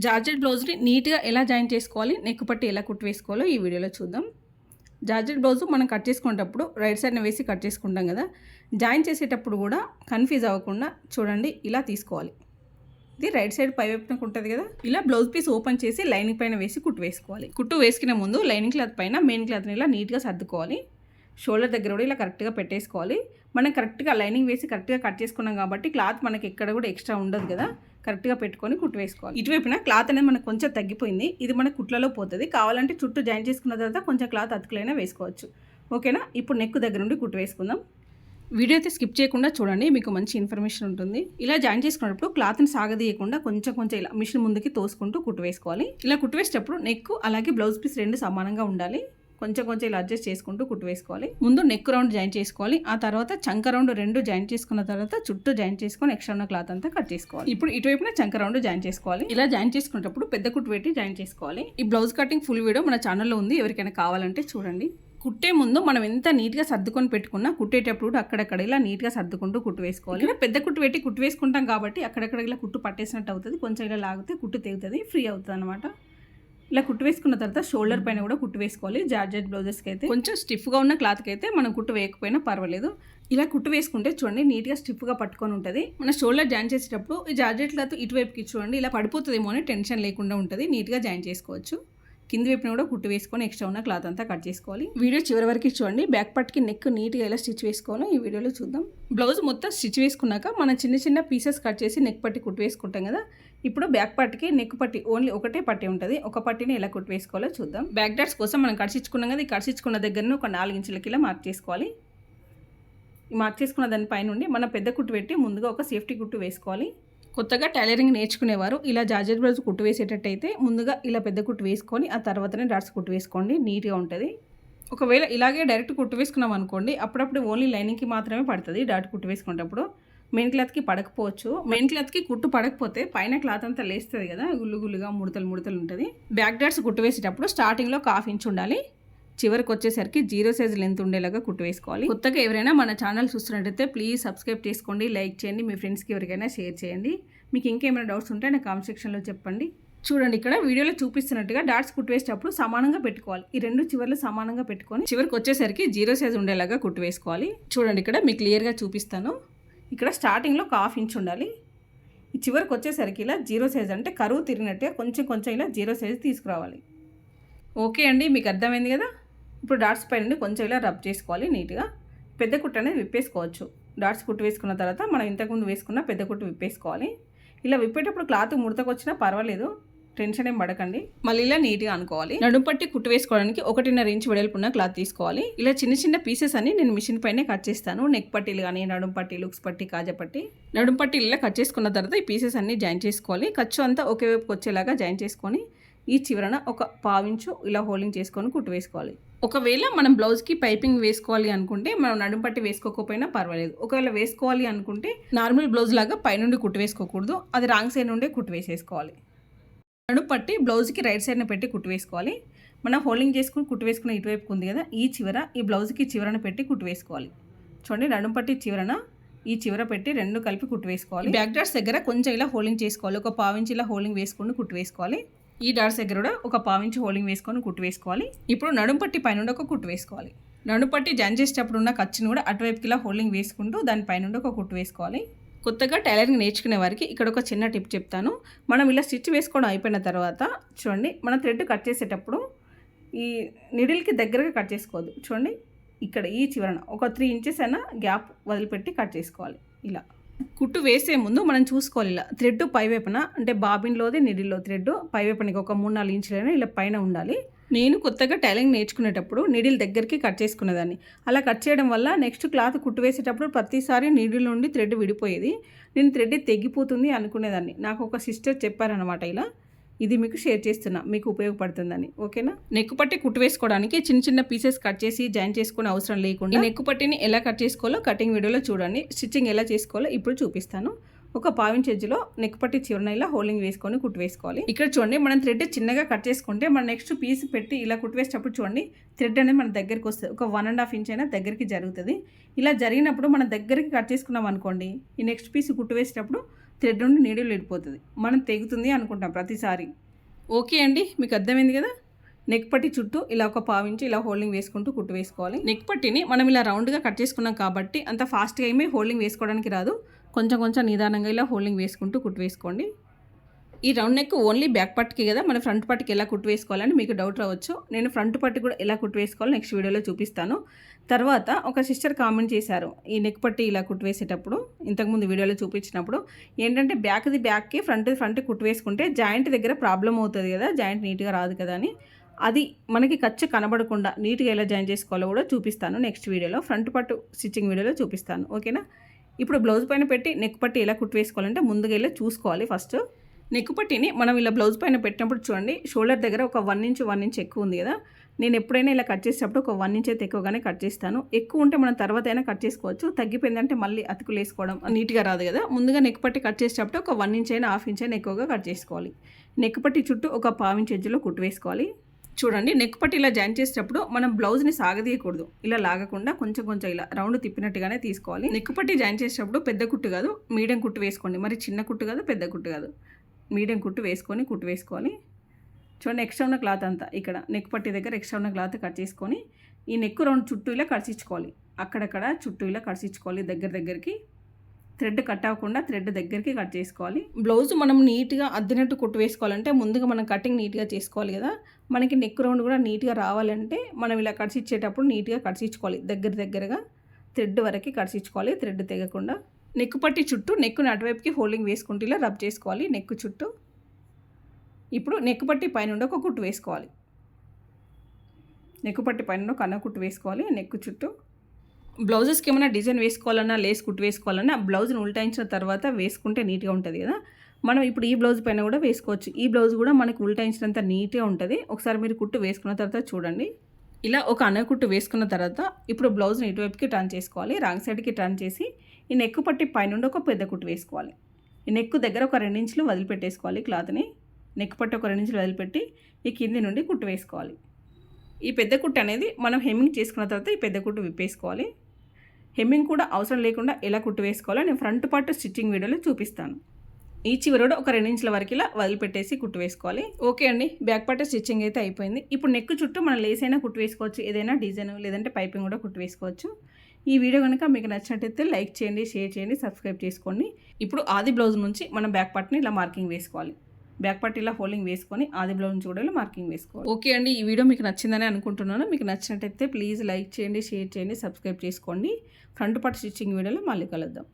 Georgette బ్లౌజ్ని నీట్గా ఎలా జాయిన్ చేసుకోవాలి నెక్ పట్టి ఎలా కుట్టు వేసుకోవాలో ఈ వీడియోలో చూద్దాం. జార్జెట్ బ్లౌజ్ మనం కట్ చేసుకునేటప్పుడు రైట్ సైడ్ని వేసి కట్ చేసుకుంటాం కదా జాయిన్ చేసేటప్పుడు కూడా కన్ఫ్యూజ్ అవ్వకుండా చూడండి ఇలా తీసుకోవాలి. ఇది రైట్ సైడ్ పై వైపునకు ఉంటుంది కదా ఇలా బ్లౌజ్ పీస్ ఓపెన్ చేసి లైనింగ్ పైన వేసి కుట్టు వేసుకోవాలి. కుట్టు వేసుకునే ముందు లైనింగ్ క్లాత్ పైన మెయిన్ క్లాత్ని ఇలా నీట్గా సర్దుకోవాలి. షోల్డర్ దగ్గర కూడా ఇలా కరెక్ట్గా పెట్టేసుకోవాలి. మనం కరెక్ట్గా లైనింగ్ వేసి కరెక్ట్గా కట్ చేసుకున్నాం కాబట్టి క్లాత్ మనకి ఎక్కడ కూడా ఎక్స్ట్రా ఉండదు కదా కరెక్ట్గా పెట్టుకొని కుట్టు వేసుకోవాలి. ఇటువైపున క్లాత్ అనేది మనకు కొంచెం తగ్గిపోయింది. ఇది మన కుట్లలో పోతుంది. కావాలంటే చుట్టూ జాయిన్ చేసుకున్న తర్వాత కొంచెం క్లాత్ అతుకులైనా వేసుకోవచ్చు. ఓకేనా? ఇప్పుడు నెక్ దగ్గర నుండి కుట్టు వేసుకుందాం. వీడియో అయితే స్కిప్ చేయకుండా చూడండి. మీకు మంచి ఇన్ఫర్మేషన్ ఉంటుంది. ఇలా జాయిన్ చేసుకున్నప్పుడు క్లాత్ని సాగదీయకుండా కొంచెం కొంచెం ఇలా మిషన్ ముందుకి తోసుకుంటూ కుట్టు వేసుకోవాలి. ఇలా కుట్టు వేసేటప్పుడు నెక్ అలాగే బ్లౌజ్ పీస్ రెండు సమానంగా ఉండాలి. కొంచెం కొంచెం ఇలా అడ్జస్ట్ చేసుకుంటూ కుట్టు వేసుకోవాలి. ముందు నెక్ రౌండ్ జాయిన్ చేసుకోవాలి. ఆ తర్వాత చంక రౌండ్ రెండు జాయిన్ చేసుకున్న తర్వాత చుట్టూ జాయిన్ చేసుకొని ఎక్స్ట్రా ఉన్న క్లాత్ అంతా కట్ చేసుకోవాలి. ఇప్పుడు ఇటువైపున చంక రౌండ్ జాయిన్ చేసుకోవాలి. ఇలా జాయిన్ చేసుకునేటప్పుడు పెద్ద కుట్టు పెట్టి జాయిన్ చేసుకోవాలి. ఈ బ్లౌజ్ కటింగ్ ఫుల్ వీడియో మన ఛానల్లో ఉంది. ఎవరికైనా కావాలంటే చూడండి. కుట్టే ముందు మనం ఎంత నీట్గా సర్దుకొని పెట్టుకున్నా కుట్టేటప్పుడు కూడా అక్కడక్కడ ఇలా నీట్గా సర్దుకుంటూ కుట్టు వేసుకోవాలి. ఇలా పెద్ద కుట్టు పెట్టి కుట్టు వేసుకుంటాం కాబట్టి అక్కడక్కడ ఇలా కుట్టు పట్టేసినట్టు అవుతుంది. కొంచెం ఇలా లాగితే కుట్టు తెగుతుంది. ఫ్రీ అవుతుంది అనమాట ఇలా కుట్టు వేసుకున్న తర్వాత షోల్డర్ పైన కూడా కుట్టు వేసుకోవాలి. జార్జెట్ బ్లౌజెస్కి అయితే కొంచెం స్టిఫ్గా ఉన్న క్లాత్కి అయితే మనం కుట్టు వేయకపోయినా పర్వాలేదు. ఇలా కుట్టు వేసుకుంటే చూడండి నీట్గా స్టిఫ్గా పట్టుకొని ఉంటుంది. మన షోల్డర్ జాయిన్ చేసేటప్పుడు ఈ జార్జెట్ క్లాత్ ఇటువైపుకి చూడండి ఇలా పడిపోతుందేమో అని టెన్షన్ లేకుండా ఉంటుంది. నీట్గా జాయిన్ చేసుకోవచ్చు. కింది వైపున కూడా కుట్టు వేసుకొని ఎక్స్ట్రా ఉన్న క్లాత్ అంతా కట్ చేసుకోవాలి. వీడియో చివరి వరకు చూడండి బ్యాక్ పార్ట్కి నెక్ నీట్గా ఎలా స్టిచ్ వేసుకోవాలో ఈ వీడియోలో చూద్దాం. బ్లౌజ్ మొత్తం స్టిచ్ వేసుకున్నాక మనం చిన్న చిన్న పీసెస్ కట్ చేసి నెక్ పట్టి కుట్టు వేసుకుంటాం కదా ఇప్పుడు బ్యాక్ పట్టికి నెక్ పట్టి ఓన్లీ ఒకటే పట్టి ఉంటుంది. ఒక పట్టిని ఎలా కుట్టు వేసుకోవాలో చూద్దాం. బ్యాక్ డాట్స్ కోసం మనం కడిచిచ్చుకున్నాం కదా ఈ కడిచిచ్చుకున్న దగ్గరను ఒక నాలుగు ఇంచులకి ఇలా మార్క్ చేసుకోవాలి. మార్క్ చేసుకున్న దానిపై నుండి మనం పెద్ద కుట్టు పెట్టి ముందుగా ఒక సేఫ్టీ కుట్టు వేసుకోవాలి. కొత్తగా టైలరింగ్ నేర్చుకునేవారు ఇలా జార్జెట్ బ్లౌజ్ కుట్టు వేసేటట్టయితే ముందుగా ఇలా పెద్ద కుట్టు వేసుకొని ఆ తర్వాతనే డాట్స్ కుట్టు వేసుకోండి నీట్గా ఉంటుంది. ఒకవేళ ఇలాగే డైరెక్ట్ కుట్టు వేసుకున్నాం అనుకోండి అప్పుడప్పుడు ఓన్లీ లైనింగ్కి మాత్రమే పడుతుంది డాట్ కుట్టు వేసుకునేటప్పుడు. మెయిన్ క్లాత్కి పడకపోవచ్చు. మెయిన్ క్లాత్కి కుట్టు పడకపోతే పైన క్లాత్ అంతా లేస్తుంది కదా గుళ్ళు గుల్లుగా ముడతలు ముడతలు ఉంటుంది. బ్యాక్ డాట్స్ కుట్టు వేసేటప్పుడు స్టార్టింగ్లో ఒక హాఫ్ ఇంచ్ ఉండాలి. చివరికి వచ్చేసరికి జీరో సైజ్ లెంత్ ఉండేలాగా కుట్టు వేసుకోవాలి. కొత్తగా ఎవరైనా మన ఛానల్ చూస్తున్నట్టయితే ప్లీజ్ సబ్స్క్రైబ్ చేసుకోండి లైక్ చేయండి మీ ఫ్రెండ్స్కి ఎవరికైనా షేర్ చేయండి. మీకు ఇంకేమైనా డౌట్స్ ఉంటే నా కామెంట్ సెక్షన్లో చెప్పండి. చూడండి ఇక్కడ వీడియోలో చూపిస్తున్నట్టుగా డాట్స్ కుట్టు వేసేటప్పుడు సమానంగా పెట్టుకోవాలి. ఈ రెండు చివర్లు సమానంగా పెట్టుకొని చివరికి వచ్చేసరికి జీరో సైజ్ ఉండేలాగా కుట్టు వేసుకోవాలి. చూడండి ఇక్కడ మీకు క్లియర్గా చూపిస్తాను. ఇక్కడ స్టార్టింగ్లో ఒక హాఫ్ ఇంచ్ ఉండాలి. ఈ చివరికి వచ్చేసరికి ఇలా జీరో సైజ్ అంటే కరువు తిరిగినట్టుగా కొంచెం కొంచెం ఇలా జీరో సైజ్ తీసుకురావాలి. ఓకే అండి మీకు అర్థమైంది కదా? ఇప్పుడు డాట్స్ పై నుండి కొంచెం ఇలా రబ్ చేసుకోవాలి నీట్గా. పెద్ద కుట్టు అనేది విప్పేసుకోవచ్చు. డాట్స్ కుట్టు వేసుకున్న తర్వాత మనం ఇంతకుముందు వేసుకున్న పెద్ద కుట్టు విప్పేసుకోవాలి. ఇలా విప్పేటప్పుడు క్లాత్ ముడతకొచ్చినా పర్వాలేదు. టెన్షన్ ఏం పడకండి. మళ్ళీ ఇలా నీట్గా అనుకోవాలి. నడుము పట్టి కుట్టు వేసుకోవడానికి ఒకటిన్నర ఇంచ్ వెడల్పున్న క్లాత్ తీసుకోవాలి. ఇలా చిన్న చిన్న పీసెస్ అన్ని నేను మిషన్ పైనే కట్ చేస్తాను. నెక్ పట్టీలు కానీ నడుము పట్టి లుక్స్ పట్టి కాజా పట్టి. నడుము పట్టి ఇలా కట్ చేసుకున్న తర్వాత ఈ పీసెస్ అన్ని జాయిన్ చేసుకోవాలి. ఖర్చు అంతా ఒకే వైపుకి వచ్చేలాగా జాయిన్ చేసుకొని ఈ చివరన ఒక పావించు ఇలా హోల్డింగ్ చేసుకొని కుట్టు వేసుకోవాలి. ఒకవేళ మనం బ్లౌజ్కి పైపింగ్ వేసుకోవాలి అనుకుంటే మనం నడుము పట్టి వేసుకోకపోయినా పర్వాలేదు. ఒకవేళ వేసుకోవాలి అనుకుంటే నార్మల్ బ్లౌజ్ లాగా పైనుండి కుట్టు వేసుకోకూడదు. అది రాంగ్ సైడ్ నుండే కుట్టు వేసేసుకోవాలి. నడుము పట్టి బ్లౌజ్కి రైట్ సైడ్న పెట్టి కుట్టు వేసుకోవాలి. మనం హోల్డింగ్ చేసుకుని కుట్టు వేసుకున్న ఇటువైపుకు ఉంది కదా ఈ చివర ఈ బ్లౌజ్కి చివరన పెట్టి కుట్టు వేసుకోవాలి. చూడండి నడుము పట్టి చివరన ఈ చివర పెట్టి రెండు కలిపి కుట్టు వేసుకోవాలి. బ్యాక్ డాట్స్ దగ్గర కొంచెం ఇలా హోల్డింగ్ చేసుకోవాలి. ఒక పావించి ఇలా హోల్డింగ్ వేసుకుని కుట్టు వేసుకోవాలి. ఈ డాట్స్ దగ్గర కూడా ఒక పావించి హోల్డింగ్ వేసుకొని కుట్టు వేసుకోవాలి. ఇప్పుడు నడుము పట్టి పైన ఒక కుట్టు వేసుకోవాలి. నడుము పట్టి జాయిన్ చేసేటప్పుడు ఉన్న ఖర్చును కూడా అటువైపుకి ఇలా హోల్డింగ్ వేసుకుంటూ దాని పైన ఒక కుట్టు వేసుకోవాలి. కొత్తగా టైలరింగ్ నేర్చుకునే వారికి ఇక్కడ ఒక చిన్న టిప్ చెప్తాను. మనం ఇలా స్టిచ్ వేసుకోవడం అయిపోయిన తర్వాత చూడండి మనం థ్రెడ్ కట్ చేసేటప్పుడు ఈ నిడిల్కి దగ్గరగా కట్ చేసుకోవద్దు. చూడండి ఇక్కడ ఈ చివరన ఒక త్రీ ఇంచెస్ అయినా గ్యాప్ వదిలిపెట్టి కట్ చేసుకోవాలి. ఇలా. కుట్టు వేసే ముందు మనం చూసుకోవాలి ఇలా. థ్రెడ్ పైవైపున అంటే బాబిన్లోది నిడిల్లో థ్రెడ్ పైవైపునకి ఒక మూడు నాలుగు ఇంచులైనా ఇలా పైన ఉండాలి. నేను కొత్తగా టైలింగ్ నేర్చుకునేటప్పుడు నీడిల్ దగ్గరికి కట్ చేసుకునేదాన్ని. అలా కట్ చేయడం వల్ల నెక్స్ట్ క్లాత్ కుట్టు వేసేటప్పుడు ప్రతిసారి నీడిల్ నుండి థ్రెడ్ విడిపోయేది. నేను థ్రెడ్ తెగిపోతుంది అనుకునేదాన్ని. నాకు ఒక సిస్టర్ చెప్పారనమాట ఇలా ఇది మీకు షేర్ చేస్తున్నా మీకు ఉపయోగపడుతుందని. ఓకేనా? నెక్ పట్టి కుట్టు వేసుకోవడానికి చిన్న చిన్న పీసెస్ కట్ చేసి జాయిన్ చేసుకునే అవసరం లేకుండా ఈ నెక్ పట్టిని ఎలా కట్ చేసుకోవాలో కటింగ్ వీడియోలో చూడండి. స్టిచ్చింగ్ ఎలా చేసుకోవాలో ఇప్పుడు చూపిస్తాను. ఒక పావించ్ ఎడ్జ్లో నెక్ పట్టి చివరన ఇలా హోల్డింగ్ వేసుకొని కుట్టు వేసుకోవాలి. ఇక్కడ చూడండి మనం థ్రెడ్ చిన్నగా కట్ చేసుకుంటే మనం నెక్స్ట్ పీస్ పెట్టి ఇలా కుట్టు వేసేటప్పుడు చూడండి థ్రెడ్ అనేది మన దగ్గరికి వస్తుంది. ఒక వన్ అండ్ హాఫ్ ఇంచ్ అయినా దగ్గరికి జరుగుతుంది. ఇలా జరిగినప్పుడు మన దగ్గరికి కట్ చేసుకున్నాం అనుకోండి ఈ నెక్స్ట్ పీస్ కుట్టు వేసేటప్పుడు థ్రెడ్ నుండి నీడలు వెళ్ళిపోతుంది మనం తెగుతుంది అనుకుంటాం ప్రతిసారి. ఓకే అండి మీకు అర్థమైంది కదా? నెక్ పట్టి చుట్టూ ఇలా ఒక పావించి ఇలా హోల్డింగ్ వేసుకుంటూ కుట్టు వేసుకోవాలి. నెక్ పట్టిని మనం ఇలా రౌండ్గా కట్ చేసుకున్నాం కాబట్టి అంత ఫాస్ట్గా ఏమీ హోల్డింగ్ వేసుకోవడానికి రాదు. కొంచెం కొంచెం నిదానంగా ఇలా హోల్డింగ్ వేసుకుంటూ కుట్టు వేసుకోండి. ఈ రౌండ్ నెక్ ఓన్లీ బ్యాక్ పట్టుకి కదా మన ఫ్రంట్ పట్టుకి ఎలా కుట్టు వేసుకోవాలని మీకు డౌట్ రావచ్చు. నేను ఫ్రంట్ పట్టు కూడా ఎలా కుట్టు వేసుకోవాలో నెక్స్ట్ వీడియోలో చూపిస్తాను. తర్వాత ఒక సిస్టర్ కామెంట్ చేశారు ఈ నెక్ పట్టి ఇలా కుట్టు వేసేటప్పుడు ఇంతకుముందు వీడియోలో చూపించినప్పుడు ఏంటంటే బ్యాక్ది బ్యాక్కి ఫ్రంట్ ఫ్రంట్ కుట్టు వేసుకుంటే జాయింట్ దగ్గర ప్రాబ్లం అవుతుంది కదా జాయింట్ నీట్గా రాదు కదా అని. అది మనకి ఖర్చు కనబడకుండా నీట్గా ఎలా జాయిన్ చేసుకోవాలో కూడా చూపిస్తాను నెక్స్ట్ వీడియోలో. ఫ్రంట్ పట్టు స్టిచ్చింగ్ వీడియోలో చూపిస్తాను. ఓకేనా? ఇప్పుడు బ్లౌజ్ పైన పెట్టి నెక్ పట్టి ఎలా కుట్టు వేసుకోవాలంటే ముందుగా ఇలా చూసుకోవాలి ఫస్ట్. నెక్ పట్టిని మనం ఇలా బ్లౌజ్ పైన పెట్టినప్పుడు చూడండి షోల్డర్ దగ్గర ఒక వన్ ఇంచ్ వన్ ఇంచ్ ఎక్కువ ఉంది కదా. నేను ఎప్పుడైనా ఇలా కట్ చేసేటప్పుడు ఒక వన్ ఇంచ్ అయితే ఎక్కువగానే కట్ చేస్తాను. ఎక్కువ ఉంటే మనం తర్వాత అయినా కట్ చేసుకోవచ్చు. తగ్గిపోయిందంటే మళ్ళీ అతుకులు వేసుకోవడం నీట్గా రాదు కదా. ముందుగా నెక్ పట్టి కట్ చేసేటప్పుడు ఒక వన్ ఇంచ్ అయినా హాఫ్ ఇంచ్ అయినా ఎక్కువగా కట్ చేసుకోవాలి. నెక్ పట్టి చుట్టూ ఒక పావించ్ ఎజ్జులో కుట్టు వేసుకోవాలి. చూడండి నెక్ పట్టి ఇలా జాయిన్ చేసేటప్పుడు మనం బ్లౌజ్ని సాగదీయకూడదు. ఇలా లాగకుండా కొంచెం కొంచెం ఇలా రౌండ్ తిప్పినట్టుగానే తీసుకోవాలి. నెక్ పట్టి జాయిన్ చేసేటప్పుడు పెద్ద కుట్టు కాదు మీడియం కుట్టు వేసుకోండి. మరి చిన్న కుట్టు కాదు పెద్ద కుట్టు కాదు. మీడియం కుట్టు వేసుకొని కుట్టు వేసుకోవాలి. చూడండి ఎక్స్ట్రా ఉన్న క్లాత్ అంతా ఇక్కడ. నెక్ పట్టి దగ్గర ఎక్స్ట్రా ఉన్న క్లాత్ కట్ చేసుకొని ఈ నెక్ రౌండ్ చుట్టూ ఇలా కడిచించుకోవాలి అక్కడక్కడ చుట్టూ ఇలా కడిచించుకోవాలి దగ్గర దగ్గరికి. థ్రెడ్ కట్ అవ్వకుండా థ్రెడ్ దగ్గరికి కట్ చేసుకోవాలి. బ్లౌజ్ మనం నీట్గా అద్దినట్టు కుట్టు వేసుకోవాలంటే ముందుగా మనం కటింగ్ నీట్గా చేసుకోవాలి కదా. మనకి నెక్ రౌండ్ కూడా నీట్గా రావాలంటే మనం ఇలా కడిచిచ్చేటప్పుడు నీట్గా కడిచిచ్చుకోవాలి దగ్గర దగ్గరగా థ్రెడ్ వరకు కడిచిచ్చుకోవాలి థ్రెడ్ తెగకుండా నెక్ పట్టి చుట్టూ నెక్కుని అటువైపుకి హోల్డింగ్ వేసుకుంటూ ఇలా రబ్ చేసుకోవాలి నెక్ చుట్టూ. ఇప్పుడు నెక్ పట్టి పైన ఒక కుట్టు వేసుకోవాలి. నెక్ పట్టి పైన కన్న కుట్టు వేసుకోవాలి. నెక్ చుట్టూ బ్లౌజెస్కి ఏమైనా డిజైన్ వేసుకోవాలన్నా లేస్ కుట్టు వేసుకోవాలన్నా బ్లౌజ్ని ఉల్టాయించిన తర్వాత వేసుకుంటే నీట్గా ఉంటుంది కదా. మనం ఇప్పుడు ఈ బ్లౌజ్ పైన కూడా వేసుకోవచ్చు. ఈ బ్లౌజ్ కూడా మనకు ఉల్టాయించినంత నీట్గా ఉంటుంది. ఒకసారి మీరు కుట్టు వేసుకున్న తర్వాత చూడండి. ఇలా ఒక అన్న కుట్టు వేసుకున్న తర్వాత ఇప్పుడు బ్లౌజ్ని ఇటువైపుకి టర్న్ చేసుకోవాలి. రాంగ్ సైడ్కి టర్న్ చేసి ఈ నెక్ పట్టి పైనుండి ఒక పెద్ద కుట్టు వేసుకోవాలి. ఈ నెక్ దగ్గర ఒక రెండించులు వదిలిపెట్టేసుకోవాలి క్లాత్ని. నెక్ పట్టి ఒక రెండించులు వదిలిపెట్టి ఈ కింది నుండి కుట్టు వేసుకోవాలి. ఈ పెద్ద కుట్టు అనేది మనం హెమ్మింగ్ చేసుకున్న తర్వాత ఈ పెద్ద కుట్టు విప్పేసుకోవాలి. హెమ్మింగ్ కూడా అవసరం లేకుండా ఎలా కుట్టు వేసుకోవాలో నేను ఫ్రంట్ పార్ట్ స్టిచ్చింగ్ వీడియోలో చూపిస్తాను. ఈ చివరి కూడా ఒక రెండు ఇంచుల వరకు ఇలా వదిలిపెట్టేసి కుట్టు వేసుకోవాలి ఓకే అండి బ్యాక్ పార్ట్ స్టిచ్చింగ్ అయితే అయిపోయింది. ఇప్పుడు నెక్ చుట్టూ మనం లేస్ అయినా కుట్టు వేసుకోవచ్చు ఏదైనా డిజైన్ లేదంటే పైపింగ్ కూడా కుట్టు వేసుకోవచ్చు ఈ వీడియో కనుక మీకు నచ్చినట్టయితే లైక్ చేయండి షేర్ చేయండి సబ్స్క్రైబ్ చేసుకోండి. ఇప్పుడు ఆది బ్లౌజ్ నుంచి మనం బ్యాక్ పార్ట్ని ఇలా మార్కింగ్ వేసుకోవాలి. బ్యాక్ పార్ట్ ఇలా హోల్డింగ్ వేసుకొని ఆది బ్లౌజ్ నుంచి మార్కింగ్ వేసుకోవాలి. ఓకే అండి ఈ వీడియో మీకు నచ్చిందని అనుకుంటున్నాను. మీకు నచ్చినట్టయితే ప్లీజ్ లైక్ చేయండి షేర్ చేయండి సబ్స్క్రైబ్ చేసుకోండి. ఫ్రంట్ పార్ట్ స్టిచ్చింగ్ వీడియోలో మళ్ళీ కలుద్దాం.